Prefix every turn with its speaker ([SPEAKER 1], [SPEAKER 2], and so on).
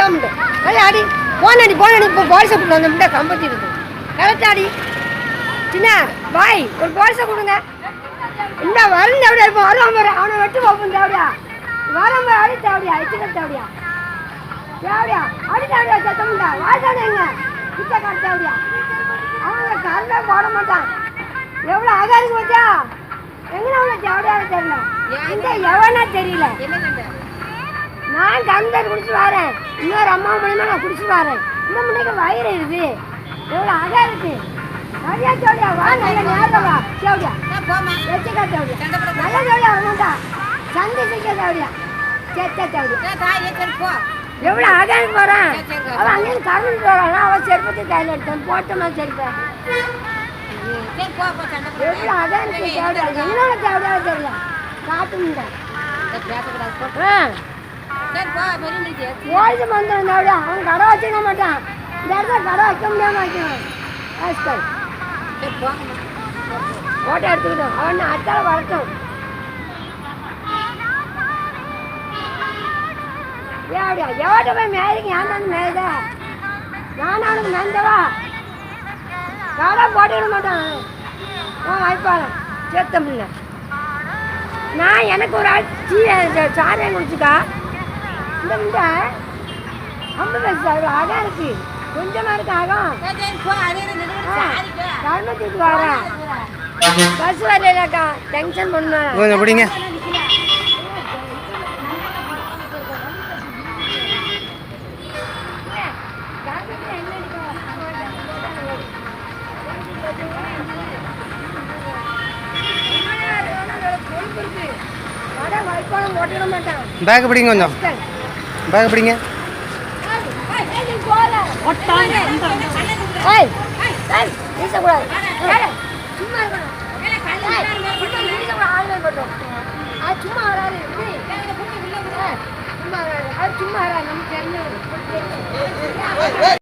[SPEAKER 1] டம்டு நல்லா அடி போன் அடி போன் அடி இப்போ போலீஸை கூட்டு வந்து முட்டை கம்பத்தி இருக்கு கரெக்டாக அடி சின்ன பாய் ஒரு போலீஸை கொடுங்க இந்த வரும் தேவடியா இப்போ வரும் அவனை வெட்டு பார்ப்போம் தேவடியா. வரும் அடி தேவடியா எச்சுக்க தேவடியா. தேவடியா அடி தேவடியா சத்தமுண்டா வாழ்த்தானே எங்க கிட்ட காட்டு தேவடியா. அவனுங்க கருவே போட மாட்டான். எவ்வளோ ஆகாருக்கு வச்சா எங்கே அவனை தேவடியா தெரியல. இந்த எவனா தெரியல. நான் கந்தர் குடிச்சு வரேன். இன்னொரு அம்மா மூலியமா நான் குடிச்சு வரேன். இந்த முன்னைக்கு வயிறு இருக்கு. எவ்வளோ அழகா இருக்கு. நிறையா சோடியா வா நல்ல நேரம் வா சோடியா வச்சுக்கா சோடியா நல்ல சோடியா வரமாட்டா சந்தை சிக்க சோடியா செத்த சோடியா எவ்வளோ அழகா இருக்கு போறேன் அவன் அங்கேயும் கரண்ட் போறான் அவன் செருப்பத்தை கையில் எடுத்தான். போட்டோமா செருப்பேன் எவ்வளோ அழகா இருக்கு சோடியா என்னோட தெரியல. காட்டுங்க. ஆ. ஓய்வு வந்துடும் அவன் கடை வச்சுக்க மாட்டான். இந்த இடத்துல கடை வைக்க முடியாம வைக்கணும் ஆஸ்கர் ஓட்டை எடுத்துக்கிட்டோம் அவன் அடுத்தால வரட்டும் ஏடியா எவட்ட போய் மேலே ஏன் வந்து மேலே நானும் நந்தவா கடை போட்டுவிட மாட்டான். அவன் வாய்ப்பாளன் சேத்தம் நான் எனக்கு ஒரு ஆள் டீ சாரியம் குடிச்சுக்கா. இந்த முண்டை ஐம்பது வயசு அவ்வளோ அகம் இருக்கு கொஞ்சமா இருக்கு அகம் கர்மத்துக்கு வரேன் பஸ் வரலக்கா மாட்டான்
[SPEAKER 2] பேக் பிடிங்க கொஞ்சம் பேக் பிடிங்க
[SPEAKER 1] சும்மா வராது சும்மா வராது சும்மா வராது நமக்கு தெரிஞ்சது